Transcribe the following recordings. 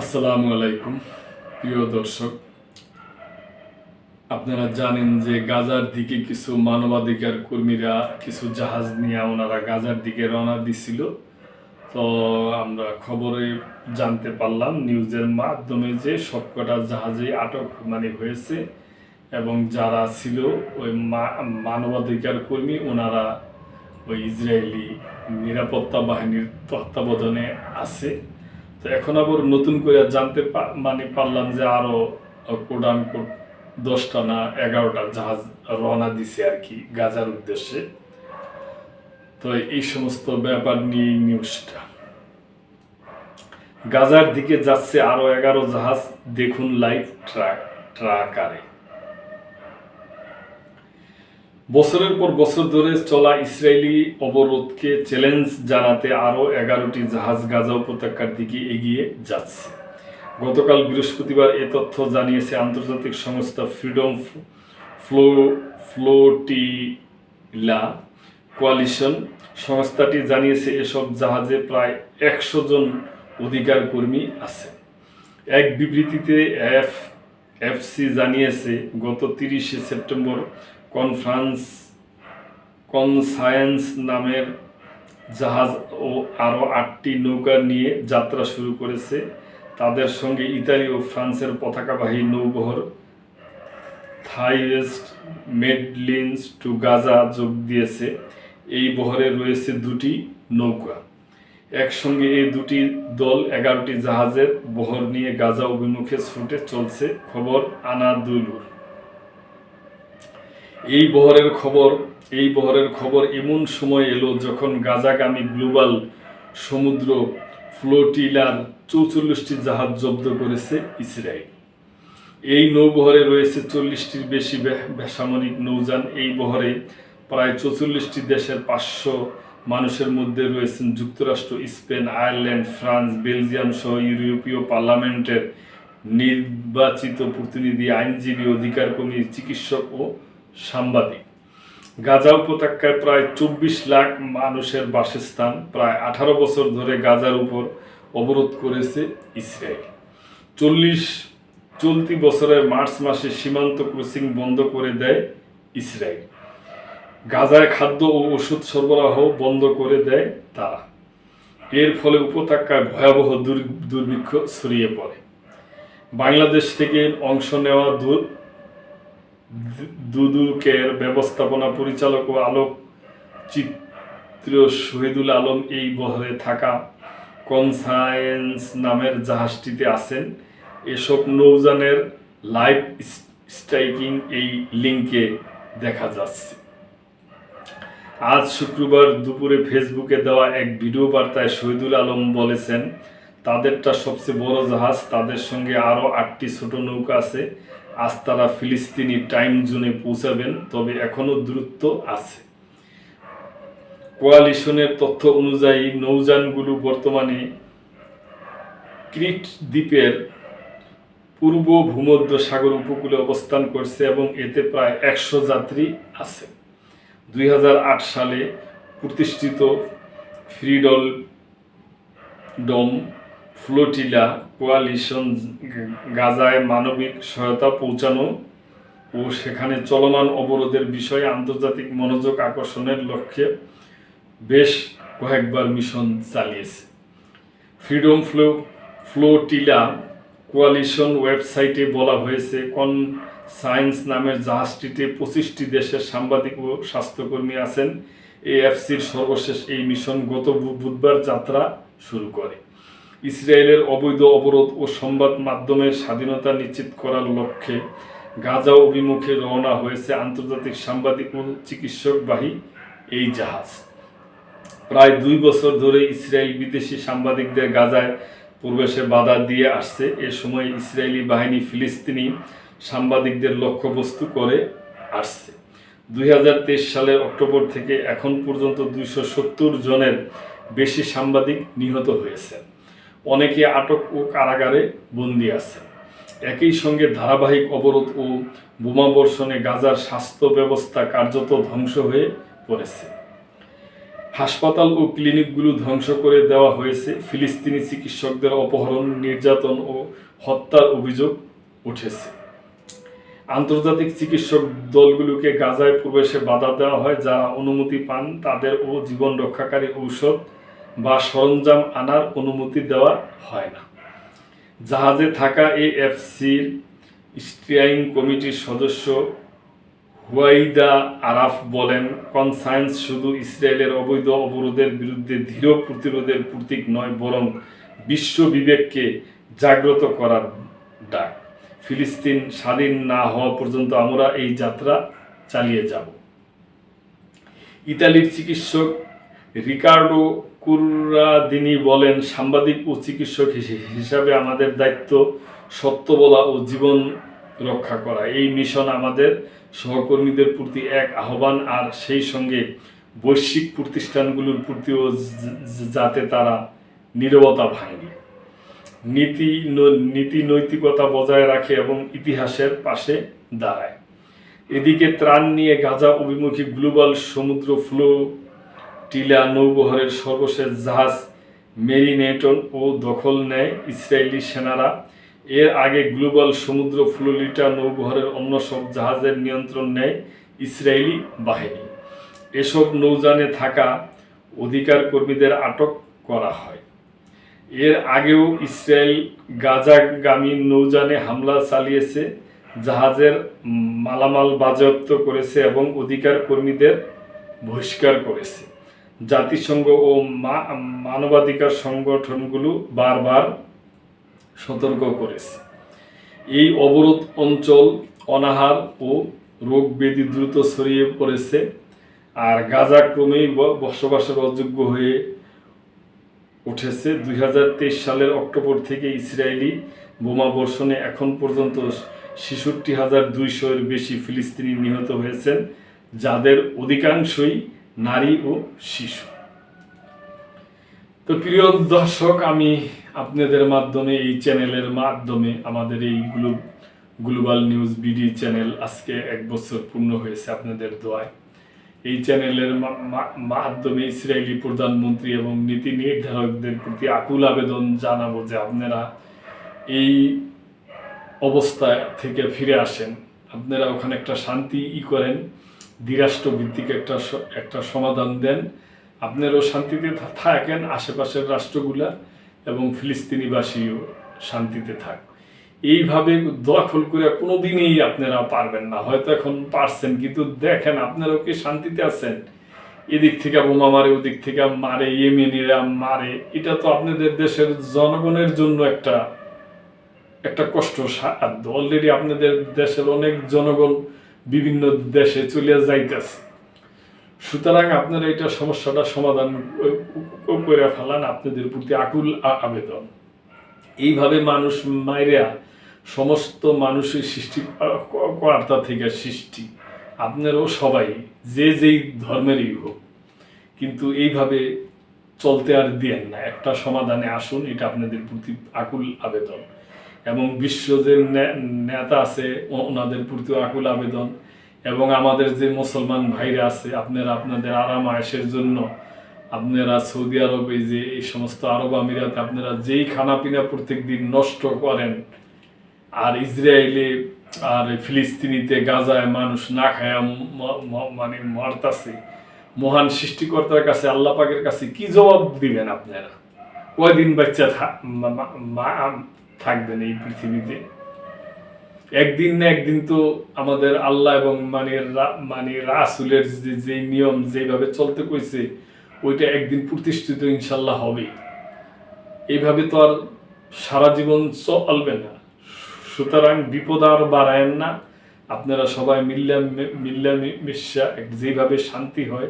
আসসালামু আলাইকুম, প্রিয় দর্শক। আপনারা জানেন যে গাজার দিকে কিছু মানবাধিকার কর্মীরা কিছু জাহাজ নিয়ে ওনারা গাজার দিকে রওনা দিছিল। তো আমরা খবরে জানতে পারলাম, নিউজের মাধ্যমে যে সবকটা জাহাজে আটক মানে হয়েছে এবং যারা ছিল ওই মানবাধিকার কর্মী, ওনারা ওই ইসরায়েলি নিরাপত্তা বাহিনীর তত্ত্বাবধানে আছে। এখন আবার নতুন করে জানতে মানে পারলাম যে আরও কোডান কোড দশটা না এগারোটা জাহাজ রওনা দিছে আর কি গাজার উদ্দেশ্যে। তো এই সমস্ত ব্যাপার নিয়ে নিউজটা গাজার দিকে যাচ্ছে আরও এগারো জাহাজ, দেখুন লাইভ ট্রাক ট্রাকারে বছরের পর বছর ধরে চলা ইসরায়েলি অবরোধকে চ্যালেঞ্জ জানাতে আরও এগারোটি জাহাজ গাজা উপত্যকার দিকে এগিয়ে যাচ্ছে। গতকাল বৃহস্পতিবার এ তথ্য জানিয়েছে আন্তর্জাতিক সংস্থা ফ্রিডম ফ্লো ফ্লোটিলা কোয়ালিশন সংস্থাটি জানিয়েছে এসব জাহাজে প্রায় একশো জন অধিকার কর্মী আছে। এক বিবৃতিতে এফ এফসি জানিয়েছে, গত তিরিশে সেপ্টেম্বর কনফারেন্স, কনসায়েন্স নামের জাহাজ ও আরও আটটি নৌকা নিয়ে যাত্রা শুরু করেছে। তাদের সঙ্গে ইতালি ও ফ্রান্সের পতাকাবাহী নৌবহর থাইওয়েস্ট মেডলিন্স টু গাজা যোগ দিয়েছে। এই বহরে রয়েছে দুটি নৌকা। একসঙ্গে এই দুটি দল এগারোটি জাহাজের বহর নিয়ে গাজা অভিমুখে ছুটে চলছে। খবর আনা আনাদুলুর। এই বহরের খবর, এই বহরের খবর এমন সময় এলো যখন গাজাগামী গ্লোবাল সমুদ্র ফ্লোটিলার চৌচল্লিশটি জাহাজ জব্দ করেছে ইসরায়েল। এই নৌবহরে রয়েছে চল্লিশটির বেশি বেসামরিক নৌযান। এই বহরে প্রায় চৌচল্লিশটি দেশের পাঁচশো মানুষের মধ্যে রয়েছেন যুক্তরাষ্ট্র, স্পেন, আয়ারল্যান্ড, ফ্রান্স, বেলজিয়াম সহ ইউরোপীয় পার্লামেন্টের নির্বাচিত প্রতিনিধি, আইনজীবী অধিকার কর্মী চিকিৎসক ও সাংবাদিক। গাজা উপত্যকায় প্রায় চব্বিশ লাখ মানুষের বাসস্থান, প্রায় আঠারো বছর ধরে গাজার উপর অবরোধ করেছে ইসরায়েল। চল্লিশ, চলতি বছরের মার্চ মাসে সীমান্ত ক্রসিং বন্ধ করে দেয় ইসরায়েল। গাজায় খাদ্য ও ওষুধ সরবরাহ বন্ধ করে দেয় তারা। এর ফলে উপত্যকায় ভয়াবহ দুর- দুর্ভিক্ষ ছড়িয়ে পড়ে। বাংলাদেশ থেকে অংশ নেওয়া দুদুকের ব্যবস্থাপনা পরিচালক ও আলোক চিত্র শহীদুল আলম এই বহরে থাকা কনসায়েন্স নামের জাহাজটিতে আছেন। এসব নৌযানের লাইভ স্ট্রাইকিং এই লিঙ্কে দেখা যাচ্ছে। আজ শুক্রবার দুপুরে ফেসবুকে দেওয়া এক ভিডিও বার্তায় শহীদুল আলম বলেছেন, তাদেরটা সবচেয়ে বড় জাহাজ, তাদের সঙ্গে আরও আটটি ছোট নৌকা আছে। আজ তারা ফিলিস্তিনি টাইম জোনে পৌঁছাবেন, তবে এখনও দূরত্ব আছে। কোয়ালিশনের তথ্য অনুযায়ী নৌযানগুলো বর্তমানে ক্রিট দ্বীপের পূর্ব ভূমধ্য সাগর উপকূলে অবস্থান করছে এবং এতে প্রায় একশো যাত্রী আছে। দুই হাজার আট সালে প্রতিষ্ঠিত ফ্রিডল ডোম ফ্লোটিলা কোয়ালিশন গাজায় মানবিক সহায়তা পৌঁছানো ও সেখানে চলমান অবরোধের বিষয়ে আন্তর্জাতিক মনোযোগ আকর্ষণের লক্ষ্যে বেশ কয়েকবার মিশন চালিয়েছে। ফ্রিডম ফ্লো, ফ্লোটিলা কোয়ালিশন ওয়েবসাইটে বলা হয়েছে, কন সায়েন্স নামের জাহাজটিতে পঁচিশটি দেশের সাংবাদিক ও স্বাস্থ্যকর্মী আছেন। এএফসির সর্বশেষ এই মিশন গত বুধবার যাত্রা শুরু করে। ইসরায়েলের অবৈধ অবরোধ ও সংবাদ মাধ্যমের স্বাধীনতা নিশ্চিত করার লক্ষ্যে গাজা অভিমুখে রওনা হয়েছে আন্তর্জাতিক সাংবাদিক ও চিকিৎসকবাহী এই জাহাজ। প্রায় দুই বছর ধরে ইসরায়েল বিদেশি সাংবাদিকদের গাজায় প্রবেশে বাধা দিয়ে আসছে। এ সময় ইসরায়েলি বাহিনী ফিলিস্তিনি সাংবাদিকদের লক্ষ্যবস্তু করে আসছে। দুই হাজার তেইশ সালের অক্টোবর থেকে এখন পর্যন্ত দুইশো সত্তর জনের বেশি সাংবাদিক নিহত হয়েছে অনেকে আটক ও কারাগারে বন্দী আছে। একই সঙ্গে ধারাবাহিক অবরোধ ও বোমাবর্ষণে গাজার স্বাস্থ্য ব্যবস্থা কার্যত ধ্বংস হয়ে পড়েছে। হাসপাতাল ও ক্লিনিকগুলো ধ্বংস করে দেওয়া হয়েছে। ফিলিস্তিনি চিকিৎসকদের অপহরণ, নির্যাতন ও হত্যার অভিযোগ উঠেছে। আন্তর্জাতিক চিকিৎসক দলগুলোকে গাজায় প্রবেশে বাধা দেওয়া হয় যারা অনুমতি পান তাদের ও জীবন রক্ষাকারী ঔষধ বা সরঞ্জাম আনার অনুমতি দেওয়া হয় না। জাহাজে থাকা এএফসির স্টিয়ারিং কমিটির সদস্য হুয়াইদা আরাফ বলেন কনসায়েন্স শুধু ইসরায়েলের অবৈধ অবরোধের বিরুদ্ধে দৃঢ় প্রতিরোধের প্রতীক নয়, বরং বিশ্ব বিবেককে জাগ্রত করার ডাক। ফিলিস্তিন স্বাধীন না হওয়া পর্যন্ত আমরা এই যাত্রা চালিয়ে যাব। ইতালির চিকিৎসক রিকার্ডো কুরাদিনি বলেন, সাংবাদিক ও চিকিৎসক হিসে- হিসাবে আমাদের দায়িত্ব সত্য বলা ও জীবন রক্ষা করা। এই মিশন আমাদের সহকর্মীদের প্রতি এক আহ্বান, আর সেই সঙ্গে বৈশ্বিক প্রতিষ্ঠানগুলোর প্রতিও যাতে তারা নীরবতা ভাঙে। নীতি নীতি নৈতিকতা বজায় রাখে এবং ইতিহাসের পাশে দাঁড়ায়। এদিকে ত্রাণ নিয়ে গাজা অভিমুখী গ্লোবাল সমুদ্র ফ্লো টিলা নৌবহরের সর্বশেষ জাহাজ মেরিনেটন ও দখল নেয় ইসরায়েলি সেনারা। এর আগে গ্লোবাল সমুদ্র ফ্লোরিটা নৌবহরের অন্য সব জাহাজের নিয়ন্ত্রণ নেয় ইসরায়েলি বাহিনী। এসব নৌযানে থাকা অধিকার কর্মীদের আটক করা হয়। এর আগেও ইসরায়েল গাজাগামী নৌযানে হামলা চালিয়েছে, জাহাজের মালামাল বাজেয়াপ্ত করেছে এবং অধিকার কর্মীদের বহিষ্কার করেছে। জাতিসংঘ ও মানবাধিকার সংগঠনগুলো বারবার সতর্ক করেছে। এই অবরোধ অঞ্চল অনাহার ও রোগ ব্যাধি দ্রুত ছড়িয়ে পড়েছে আর গাজা ক্রমেই বসবাসের অযোগ্য হয়ে উঠেছে। দুই হাজার তেইশ সালের অক্টোবর থেকে ইসরায়েলি বোমা বর্ষণে এখন পর্যন্ত ছেষট্টি হাজার দুইশোর বেশি ফিলিস্তিনি নিহত হয়েছেন, যাদের অধিকাংশই নারী ও শিশু। তো প্রিয় দর্শক, আমি আপনাদের মাধ্যমে, এই চ্যানেলের মাধ্যমে আমাদের এই glo, global news BD channel আজকে এক বছর পূর্ণ হয়েছে আপনাদের দোয়ায়। এই চ্যানেলের মাধ্যমে ইসরায়েলি প্রধানমন্ত্রী এবং নীতি নির্ধারকদের প্রতি আকুল আবেদন জানাব যে আপনারা এই অবস্থা থেকে ফিরে আসেন। আপনারা ওখানে একটা শান্তি ই করেন। দ্বিরাষ্ট্র ভিত্তিক একটা একটা সমাধান দেন। আপনারাও শান্তিতে থাকেন আশেপাশের রাষ্ট্রগুলা এবং ফিলিস্তিনিবাসীও শান্তিতে থাক। এইভাবে দখল করে কোনোদিনই আপনারা পারবেন না। হয়তো এখন পারছেন, কিন্তু দেখেন আপনারাও কি শান্তিতে আছেন? এদিক থেকে বোমা মারে ওদিক থেকে মারে ইয়েমেনিরা মারে। এটা তো আপনাদের দেশের জনগণের জন্য একটা একটা কষ্ট অলরেডি আপনাদের দেশের অনেক জনগণ বিভিন্ন দেশে চলে যাইতেছে। সুতরাং আপনারা এটা সমস্যাটা সমাধান করে ফেলান, আপনাদের প্রতি আকুল আবেদন। এইভাবে মানুষ মাইরা সমস্ত মানুষের সৃষ্টি কর্তা থেকে সৃষ্টি। আপনারাও সবাই, যে যেই ধর্মেরই হোক। কিন্তু এইভাবে চলতে আর দিয়েন না। একটা সমাধানে আসুন, এটা আপনাদের প্রতি আকুল আবেদন। এবং বিশ্ব যে নেতা আছে ওনাদের প্রতিও আকুল আবেদন। এবং আমাদের যে মুসলমান ভাইরা আছে, আপনারা আপনাদের আরাম আয়েসের জন্য, আপনারা সৌদি আরবে যে এই সমস্ত আরব আমিরাতে আপনারা যেই খানা পিনা প্রত্যেক দিন নষ্ট করেন, আর ইসরায়েলে আর ফিলিস্তিনিতে গাজায় মানুষ না খায়া মানে মারতাছে, মহান সৃষ্টিকর্তার কাছে, আল্লাহ পাকের কাছে কি জবাব দিবেন আপনারা? কয়দিন বাচ্চা থাকবেন এই পৃথিবীতে। একদিন না একদিন তো আমাদের আল্লাহ এবং মানে মানে রাসুলের যে যে নিয়ম যেভাবে চলতে কইছে, ওইটা একদিন প্রতিষ্ঠিত ইনশাল্লাহ হবে এইভাবে তো আর সারা জীবন চলবে না। সুতরাং বিপদ আর বাড়ায়েন না। আপনারা সবাই মিল্লা মিল্লা মিশা, যেভাবে শান্তি হয়,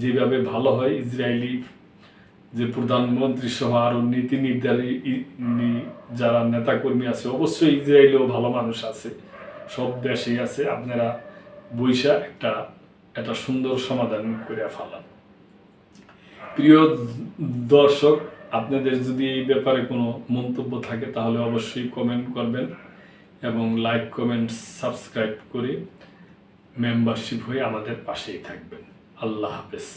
যেভাবে ভালো হয়, ইসরায়েলি যে প্রধানমন্ত্রী সহ আরও নীতি নির্ধারী যারা নেতাকর্মী আছে, অবশ্যই ইসরায়েলেও ভালো মানুষ আছে। সব দেশেই আছে। আপনারা বৈশা একটা একটা সুন্দর সমাধান করে ফেলান। প্রিয় দর্শক, আপনাদের যদি এই ব্যাপারে কোনো মন্তব্য থাকে, তাহলে অবশ্যই কমেন্ট করবেন এবং লাইক, কমেন্ট, সাবস্ক্রাইব করে মেম্বারশিপ হয়ে আমাদের পাশেই থাকবেন। আল্লাহ হাফেজ।